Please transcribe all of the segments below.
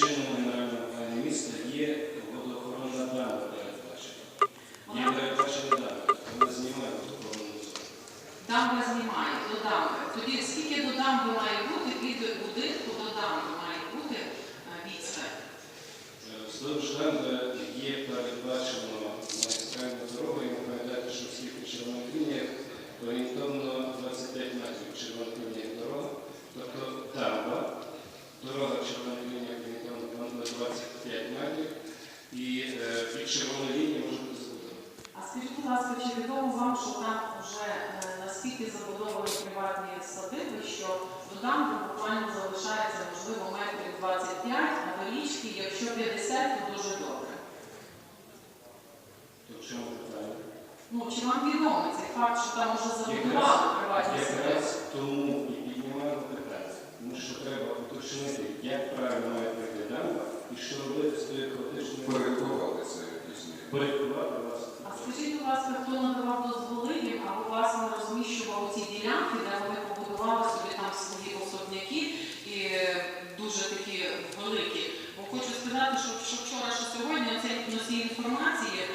чинному генеральному плані міста є водоохоронна дана передбачена. Є передбачена дама, вона знімає водоохоронну зону. Дамба знімає до дамби. Тоді скільки до дамби має бути, від будинку до дамби має бути відстань? Вздовж дамби будь ласка, чи відомо вам, що там вже е, наскільки забудовані приватні садиби, що до дамби буквально залишається можливо метрів 25, а до річки, якщо 50, то дуже добре. То в чому питання? Ну чи вам відомий цей факт, що там вже забудували приватні садиби? Якраз тому і піднімаємо питання, тому що треба уточнити, як правильно має пройти дамба і що робити з тою хаотичною Порядкувати це пізніше. порядкувати вас. А скажіть, будь ласка, хто надавав дозволи їм, або власне розміщував ці ділянки, де вони побудували собі там свої особняки і е, дуже такі великі. Бо хочу сказати, що, що вчора, що сьогодні цей носій інформації е,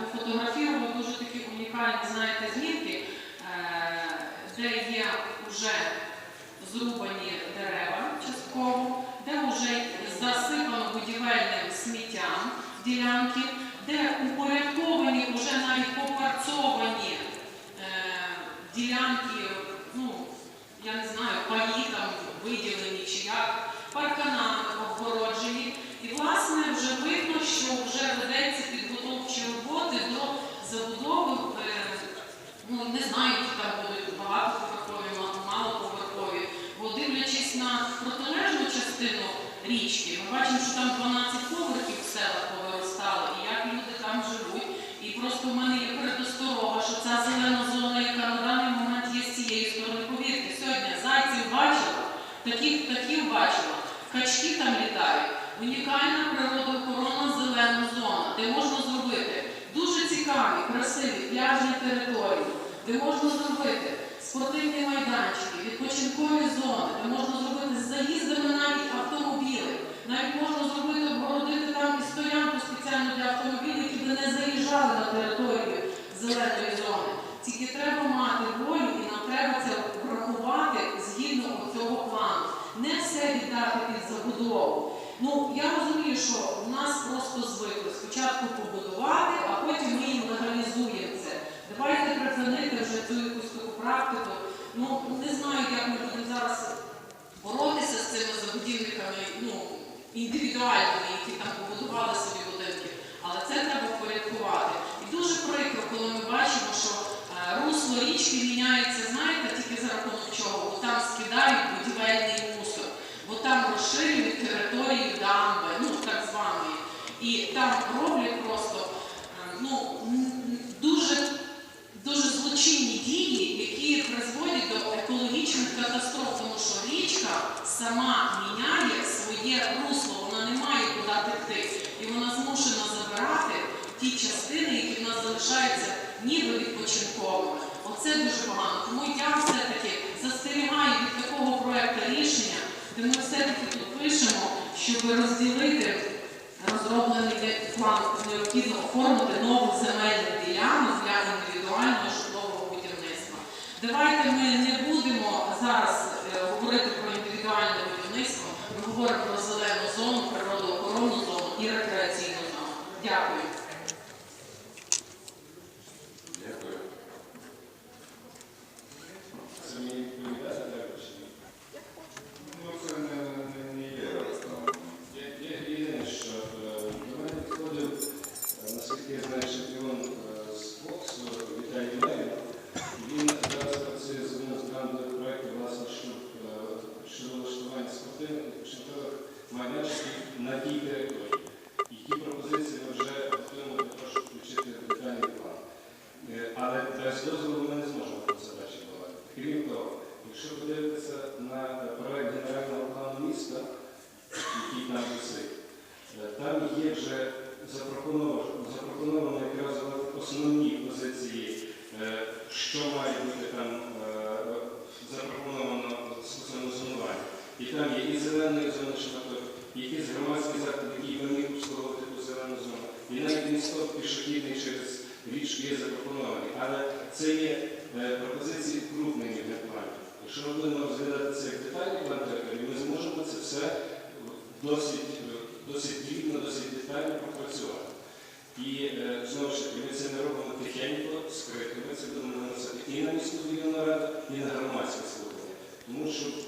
пофотографував дуже такі унікальні, знаєте, е, де є вже зрубані дерева частково, де вже засипано будівельним сміттям ділянки, де упорядковані вже навіть попарцовані е, ділянки, ну, я не знаю, паї виділені чи як, парканами обгороджені. І, власне, вже видно, що вже ведеться підготовчі роботи до забудови, е, ну, не знаю, які там будуть багатоповерхові, ма- малоповерхові. Бо дивлячись на протилежну частину річки, ми бачимо, що там 12 поверхів в селах повиростало, і як люди там живуть. І просто в мене є передосторога, що ця зелена зона, яка на даний момент є з цієї сторони, повірте, сьогодні зайців бачила, таких птахів бачила, качки там літають. Унікальна природоохоронна зелена зона, де можна зробити дуже цікаві, красиві пляжні території, де можна зробити спортивні майданчики, відпочинкові зони, де можна зробити з заїздами навіть автомобіли. Навіть можна зробити, обгородити там і стоянку спеціально для автомобілів, які б не заїжджали на територію зеленої зони. Тільки треба мати волю і нам треба це врахувати згідно цього плану. Не все віддати під забудову. Ну, я розумію, що в нас просто звикли спочатку побудувати, а потім ми їм легалізуємо це. Давайте припинити вже цю якусь таку практику. Ну, не знаю, як ми будемо зараз забудівниками, ну, індивідуальними, які там побудували собі будинки, але це треба впорядкувати. І дуже прикро, коли ми бачимо, що е, русло річки міняється, знаєте, тільки за рахунок чого, бо там скидають будівельний мусор, бо там розширюють територію дамби, ну так званої. І там роблять просто е, ну, м, м, дуже дуже злочинні дії, які призводять до екологічних катастроф, тому що річка сама міняє своє русло, вона не має куди текти, і вона змушена забирати ті частини, які в нас залишаються ніби відпочинковими. Оце дуже погано. Тому я все-таки застерігаю від такого проекту рішення, де ми все-таки тут пишемо, щоб розділити розроблений план необхідно оформити нову земельну ділянку для індивідуального житлового будівництва. Давайте ми не будемо зараз е, говорити про індивідуальне будівництво, ми говоримо про зелену зону, природоохоронну зону і рекреаційну зону. Дякую. Дякую. Це мені відповідати треба чи ні? Ну, це не, не, не є зараз там. Є- Є єдине, що е, до мене підходив, е, наскільки я знаю, чемпіон е, з боксу Віталій Левін. Він зараз працює з одним з грантових проєктів, власне, щоб е, щодо влаштування спортивних відпочинкових майданчиків на тій території. І ті пропозиції ми вже готуємо для того, щоб включити в детальний план. Е, Але без дозволу ми не зможемо про це далі давати. Крім того, якщо подивитися на проект генерального плану міста, який там висить, е, там є вже запропоновано якраз основні позиції, е, що має бути там е, запропоновано стосовно зонування. І там є і зеленої зони шматок, якийсь громадський заклад, який би міг обслуговувати ту зелену зону. І навіть місто пішохідний через річку є запропонований. Але це є е, пропозиції крупних планів. Якщо ми будемо розглядати це як детальний план території, ми зможемо це все досить, е, досить досить детально пропрацювати. І е, знову ж таки, ми це не робимо тихенько, скрито. Ми це будемо наносити і на міську районну раду, і на громадське слухання.